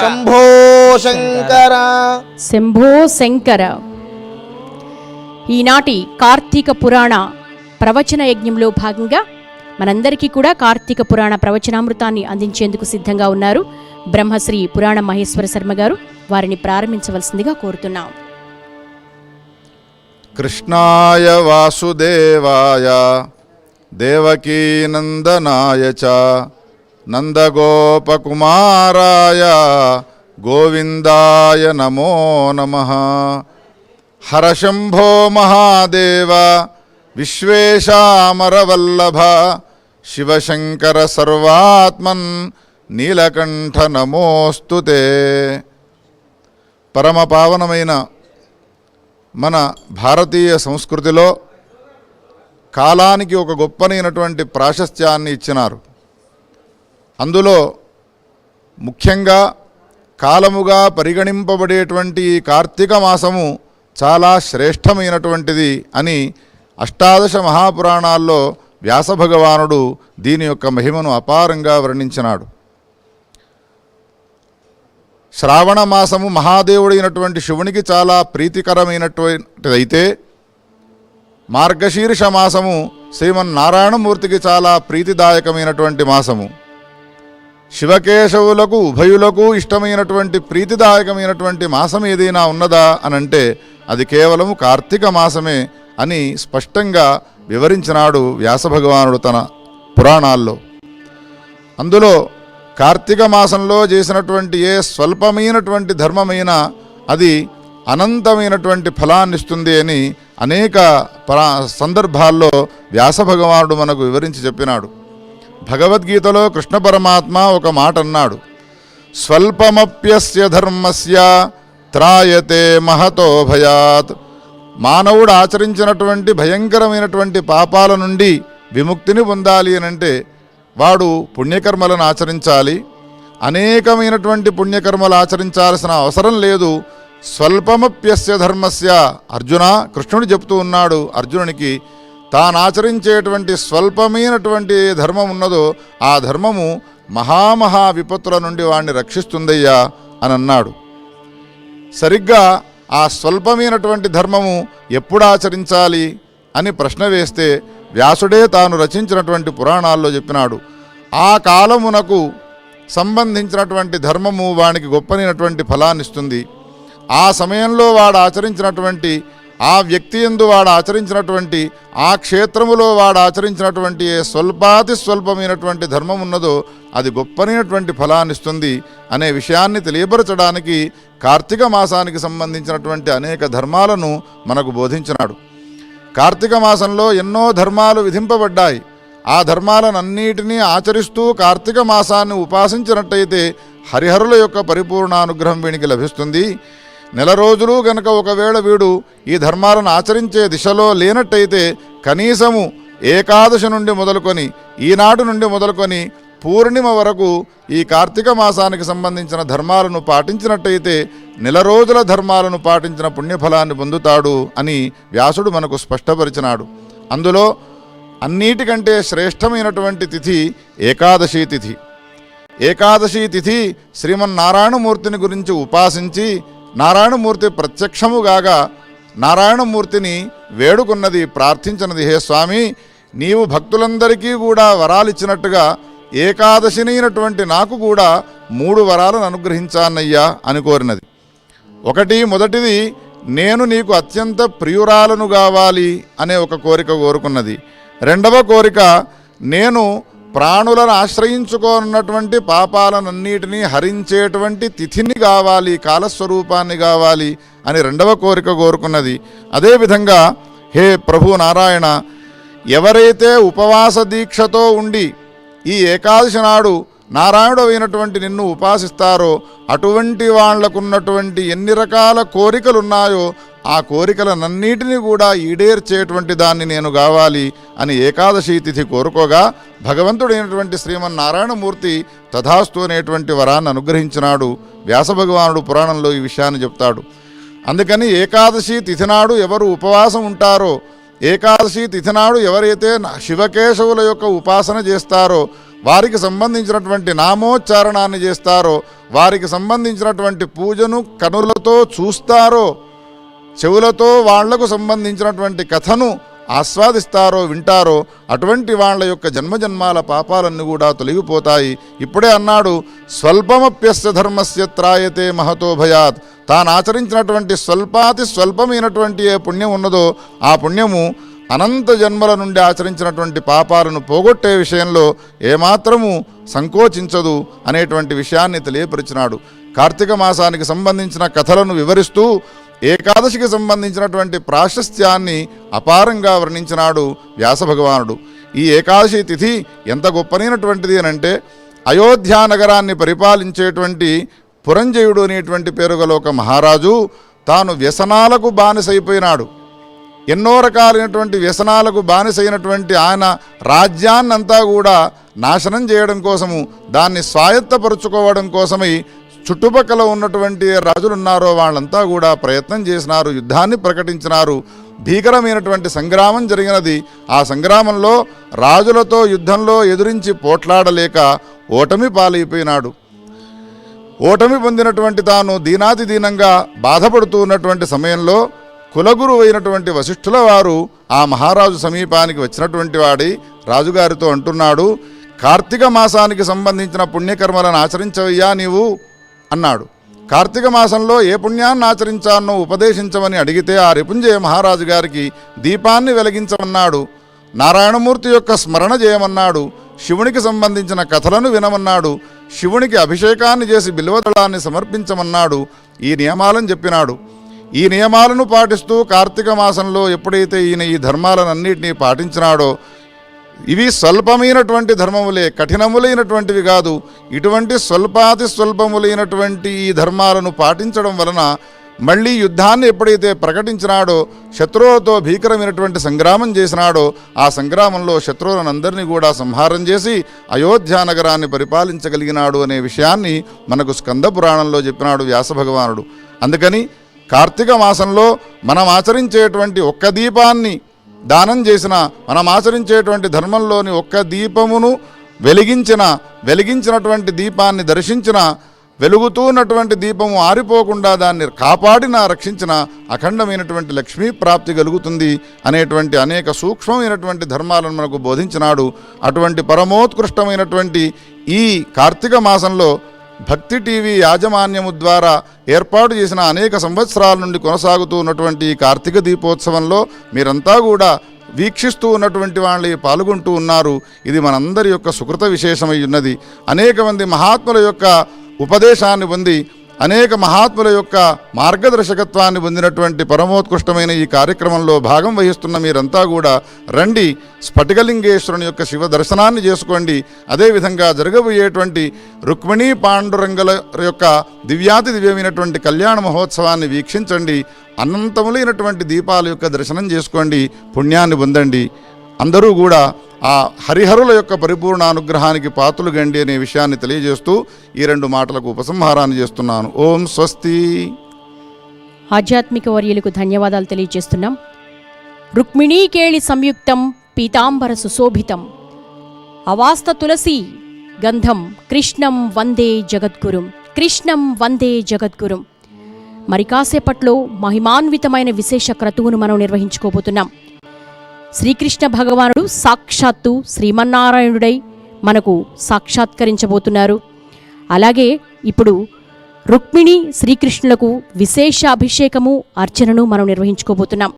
శంభో శంకర. శంభో శంకర. ఈనాటి కార్తీక పురాణ ప్రవచన యజ్ఞంలో భాగంగా మనందరికీ కూడా కార్తీక పురాణ ప్రవచనామృతాన్ని అందించేందుకు సిద్ధంగా ఉన్నారు బ్రహ్మశ్రీ పురాణ మహేశ్వర శర్మ గారు. వారిని ప్రారంభించవలసిందిగా కోరుతున్నాం. కృష్ణాయ వాసుదేవాయ దేవకీనందనాయ చ. నందగోపకుమారాయ గోవిందాయ నమో నమ హరశంభో మహాదేవ విశ్వేశామరవల్లభ శివశంకర సర్వాత్మన్ నీలకంఠ నమోస్తుతే పరమ పావనమైన మన భారతీయ సంస్కృతిలో కాలానికి ఒక గొప్పనైనటువంటి ప్రాశస్త్యాన్ని ఇచ్చినారు. అందులో ముఖ్యంగా కాలముగా పరిగణింపబడేటువంటి కార్తీక మాసము చాలా శ్రేష్టమైనటువంటిది అని అష్టాదశ మహాపురాణాల్లో వ్యాస భగవానుడు దీని యొక్క మహిమను అపారంగా వర్ణించినాడు. శ్రావణ మాసము మహాదేవుడైనటువంటి శివునికి చాలా ప్రీతికరమైనటువంటిదైతే మార్గశీర్ష మాసము శ్రీమన్నారాయణమూర్తికి చాలా ప్రీతిదాయకమైనటువంటి మాసము. శివకేశవులకు ఉభయులకు ఇష్టమైనటువంటి ప్రీతిదాయకమైనటువంటి మాసం ఏదైనా ఉన్నదా అనంటే అది కేవలము కార్తీక మాసమే అని స్పష్టంగా వివరించినాడు వ్యాసభగవానుడు తన పురాణాల్లో. అందులో కార్తీక మాసంలో చేసినటువంటి ఏ స్వల్పమైనటువంటి ధర్మమైనా అది అనంతమైనటువంటి ఫలాన్నిస్తుంది అని అనేక సందర్భాల్లో వ్యాస భగవానుడు మనకు వివరించి చెప్పినాడు. భగవద్గీతలో కృష్ణ పరమాత్మ ఒక మాట అన్నాడు. స్వల్పమప్యస్య ధర్మస్య త్రాయతే మహతో భయాత్. మానవుడు ఆచరించినటువంటి భయంకరమైనటువంటి పాపాల నుండి విముక్తిని పొందాలి అనంటే వాడు పుణ్యకర్మలను ఆచరించాలి. అనేకమైనటువంటి పుణ్యకర్మలు ఆచరించాల్సిన అవసరం లేదు. స్వల్పమప్యస్య ధర్మస్య అర్జున కృష్ణుడు చెప్తూ ఉన్నాడు అర్జునునికి తాను ఆచరించేటువంటి స్వల్పమైనటువంటి ధర్మం ఉన్నదో ఆ ధర్మము మహామహా విపత్తుల నుండి వాణ్ణి రక్షిస్తుందయ్యా అని అన్నాడు సరిగ్గా ఆ స్వల్పమైనటువంటి ధర్మము ఎప్పుడు ఆచరించాలి అని ప్రశ్న వేస్తే వ్యాసుడే తాను రచించినటువంటి పురాణాల్లో చెప్పినాడు. ఆ కాలమునకు సంబంధించినటువంటి ధర్మము వానికి గొప్పనైనటువంటి ఫలాన్నిస్తుంది. ఆ సమయంలో వాడు ఆచరించినటువంటి ఆ వ్యక్తి ఎందు వాడు ఆచరించినటువంటి ఆ క్షేత్రములో వాడు ఆచరించినటువంటి ఏ స్వల్పాతి స్వల్పమైనటువంటి ధర్మం ఉన్నదో అది గొప్పనైనటువంటి ఫలాన్నిస్తుంది అనే విషయాన్ని తెలియపరచడానికి కార్తీక మాసానికి సంబంధించినటువంటి అనేక ధర్మాలను మనకు బోధించినాడు. కార్తీక మాసంలో ఎన్నో ధర్మాలు విధింపబడ్డాయి. ఆ ధర్మాలనన్నిటినీ ఆచరిస్తూ కార్తీక మాసాన్ని ఉపాసించినట్టయితే హరిహరుల యొక్క పరిపూర్ణానుగ్రహం వీనికి లభిస్తుంది. నెల రోజులు గనక ఒకవేళ వీడు ఈ ధర్మాలను ఆచరించే దిశలో లేనట్టయితే కనీసము ఏకాదశి నుండి మొదలుకొని ఈనాడు నుండి మొదలుకొని పూర్ణిమ వరకు ఈ కార్తీక మాసానికి సంబంధించిన ధర్మాలను పాటించినట్టయితే నెల రోజుల ధర్మాలను పాటించిన పుణ్యఫలాన్ని పొందుతాడు అని వ్యాసుడు మనకు స్పష్టపరిచినాడు. అందులో అన్నిటికంటే శ్రేష్టమైనటువంటి తిథి ఏకాదశి తిథి. ఏకాదశి తిథి శ్రీమన్నారాయణమూర్తిని గురించి ఉపాసించి నారాయణమూర్తి ప్రత్యక్షముగాగా నారాయణమూర్తిని వేడుకున్నది ప్రార్థించినది హే స్వామి నీవు భక్తులందరికీ కూడా వరాలిచ్చినట్టుగా ఏకాదశినైనటువంటి నాకు కూడా మూడు వరాలను అనుగ్రహించానయ్యా అని కోరినది. ఒకటి మొదటిది నేను నీకు అత్యంత ప్రియురాలను కావాలి అనే ఒక కోరిక కోరుకున్నది. రెండవ కోరిక నేను ప్రాణులను ఆశ్రయించుకోనున్నటువంటి పాపాలనన్నిటినీ హరించేటువంటి తిథిని కావాలి కాలస్వరూపాన్ని కావాలి అని రెండవ కోరిక కోరుకున్నది. అదేవిధంగా హే ప్రభు నారాయణ ఎవరైతే ఉపవాస దీక్షతో ఉండి ఈ ఏకాదశి నాడు నారాయణుడు అయినటువంటి నిన్ను ఉపాసిస్తారో అటువంటి వాళ్ళకున్నటువంటి ఎన్ని రకాల కోరికలు ఉన్నాయో ఆ కోరికలనన్నిటినీ కూడా ఈడేర్చేటువంటి దాన్ని నేను కావాలి అని ఏకాదశి తిథి కోరుకోగా భగవంతుడైనటువంటి శ్రీమన్నారాయణమూర్తి తథాస్తు అనేటువంటి వరాన్ని అనుగ్రహించినాడు. వ్యాసభగవానుడు పురాణంలో ఈ విషయాన్ని చెప్తాడు. అందుకని ఏకాదశి తిథి నాడు ఎవరు ఉపవాసం ఉంటారో ఏకాదశి తిథి నాడు ఎవరైతే శివకేశవుల యొక్క ఉపాసన చేస్తారో వారికి సంబంధించినటువంటి నామోచ్చారణాన్ని చేస్తారో వారికి సంబంధించినటువంటి పూజను కనులతో చూస్తారో చెవులతో వాళ్ళకు సంబంధించినటువంటి కథను ఆస్వాదిస్తారో వింటారో అటువంటి వాళ్ళ యొక్క జన్మజన్మాల పాపాలన్నీ కూడా తొలగిపోతాయి. ఇప్పుడే అన్నాడు స్వల్పమప్యస్య ధర్మస్య త్రాయతే మహతో భయాత్. తాను ఆచరించినటువంటి స్వల్పాతి స్వల్పమైనటువంటి ఏ పుణ్యం ఉన్నదో ఆ పుణ్యము అనంత జన్మల నుండి ఆచరించినటువంటి పాపాలను పోగొట్టే విషయంలో ఏమాత్రము సంకోచించదు అనేటువంటి విషయాన్ని తెలియపరిచినాడు. కార్తీక మాసానికి సంబంధించిన కథలను వివరిస్తూ ఏకాదశికి సంబంధించినటువంటి ప్రాశస్త్యాన్ని అపారంగా వర్ణించినాడు వ్యాస భగవానుడు ఈ ఏకాదశి తిథి ఎంత గొప్పనైనటువంటిది అని అంటే అయోధ్యా నగరాన్ని పరిపాలించేటువంటి పురంజయుడు అనేటువంటి పేరుగల ఒక మహారాజు తాను వ్యసనాలకు బానిసైపోయినాడు. ఎన్నో రకాలైనటువంటి వ్యసనాలకు బానిసైనటువంటి ఆయన రాజ్యాన్నంతా కూడా నాశనం చేయడం కోసము దాన్ని స్వాయత్తపరుచుకోవడం కోసమై చుట్టుపక్కల ఉన్నటువంటి రాజులు ఉన్నారో వాళ్ళంతా కూడా ప్రయత్నం చేసినారు యుద్ధాన్ని ప్రకటించినారు. భీకరమైనటువంటి సంగ్రామం జరిగినది. ఆ సంగ్రామంలో రాజులతో యుద్ధంలో ఎదురించి పోట్లాడలేక ఓటమి పాలైపోయినాడు. ఓటమి పొందినటువంటి తాను దీనాతి దీనంగా బాధపడుతూ ఉన్నటువంటి సమయంలో కులగురు అయినటువంటి వశిష్ఠుల వారు ఆ మహారాజు సమీపానికి వచ్చినటువంటి వాడి రాజుగారితో అంటున్నాడు కార్తీక మాసానికి సంబంధించిన పుణ్యకర్మలను ఆచరించవయ్యా నీవు. అన్నాడు. కార్తీక మాసంలో ఏ పుణ్యాన్ని ఆచరించానో ఉపదేశించమని అడిగితే ఆ రిపుంజయ మహారాజు గారికి దీపాన్ని వెలిగించమన్నాడు. నారాయణమూర్తి యొక్క స్మరణ చేయమన్నాడు. శివునికి సంబంధించిన కథలను వినమన్నాడు. శివునికి అభిషేకాన్ని చేసి బిల్వదళాన్ని సమర్పించమన్నాడు. ఈ నియమాలను చెప్పినాడు. ఈ నియమాలను పాటిస్తూ కార్తీక మాసంలో ఎప్పుడైతే ఈయన ఈ ధర్మాలన్నింటినీ పాటించినాడో ఇవి స్వల్పమైనటువంటి ధర్మములే కఠినములైనటువంటివి కాదు. ఇటువంటి స్వల్పాతి స్వల్పములైనటువంటి ఈ ధర్మాలను పాటించడం వలన మళ్ళీ యుద్ధాన్ని ఎప్పుడైతే ప్రకటించినాడో శత్రువులతో భీకరమైనటువంటి సంగ్రామం చేసినాడో ఆ సంగ్రామంలో శత్రువులనందరినీ కూడా సంహారం చేసి అయోధ్య నగరాన్ని పరిపాలించగలిగినాడు అనే విషయాన్ని మనకు స్కంద పురాణంలో చెప్పినాడు వ్యాస భగవానుడు. అందుకని కార్తీక మాసంలో మనం ఆచరించేటువంటి ఒక్క దీపాన్ని దానం చేసిన మనం ఆచరించేటువంటి ధర్మంలోని ఒక్క దీపమును వెలిగించిన వెలిగించినటువంటి దీపాన్ని దర్శించిన వెలుగుతూనటువంటి దీపము ఆరిపోకుండా దాన్ని కాపాడిన రక్షించిన అఖండమైనటువంటి లక్ష్మీ ప్రాప్తి కలుగుతుంది అనేటువంటి అనేక సూక్ష్మమైనటువంటి ధర్మాలను మనకు బోధించినాడు. అటువంటి పరమోత్కృష్టమైనటువంటి ఈ కార్తీక మాసంలో భక్తి టీవీ యాజమాన్యము ద్వారా ఏర్పాటు చేసిన అనేక సంవత్సరాల నుండి కొనసాగుతూ ఉన్నటువంటి ఈ కార్తీక దీపోత్సవంలో మీరంతా కూడా వీక్షిస్తూ ఉన్నటువంటి వాళ్ళని పాల్గొంటూ ఉన్నారు. ఇది మనందరి యొక్క సుకృత విశేషమై ఉన్నది. అనేక మంది మహాత్ముల యొక్క ఉపదేశాన్ని పొంది అనేక మహాత్ముల యొక్క మార్గదర్శకత్వాన్ని పొందినటువంటి పరమోత్కృష్టమైన ఈ కార్యక్రమంలో భాగం వహిస్తున్న మీరంతా కూడా రండి స్ఫటికలింగేశ్వరుని యొక్క శివ దర్శనాన్ని చేసుకోండి. అదేవిధంగా జరగబోయేటువంటి రుక్మిణీ పాండురంగల యొక్క దివ్యాతి దివ్యమైనటువంటి కళ్యాణ మహోత్సవాన్ని వీక్షించండి. అనంతములైనటువంటి దీపాల యొక్క దర్శనం చేసుకోండి. పుణ్యాన్ని పొందండి. అందరూ కూడా ఆ హరిహరుల యొక్క పరిపూర్ణ అనుగ్రహానికి పాత్రలు గండి అనే విషయాన్ని తెలియజేస్తూ ఈ రెండు మాటలకు ఉపసంహారాన్ని చేస్తున్నాను. ఓం స్వస్తి. ఆధ్యాత్మిక వర్యులకు ధన్యవాదాలు తెలియజేస్తున్నాం. రుక్మిణీకేళి సంయుక్తం పీతాంబర సుశోభితం. అవాస్త తులసి గంధం కృష్ణం వందే జగద్గురుం కృష్ణం వందే జగద్గురుం. మరి కాసేపట్లో మహిమాన్వితమైన విశేష క్రతువును మనం నిర్వహించుకోబోతున్నాం. శ్రీకృష్ణ భగవానుడు సాక్షాత్తు శ్రీమన్నారాయణుడై మనకు సాక్షాత్కరించబోతున్నారు. అలాగే ఇప్పుడు రుక్మిణి శ్రీకృష్ణులకు విశేష అభిషేకము అర్చనను మనం నిర్వహించుకోబోతున్నాం.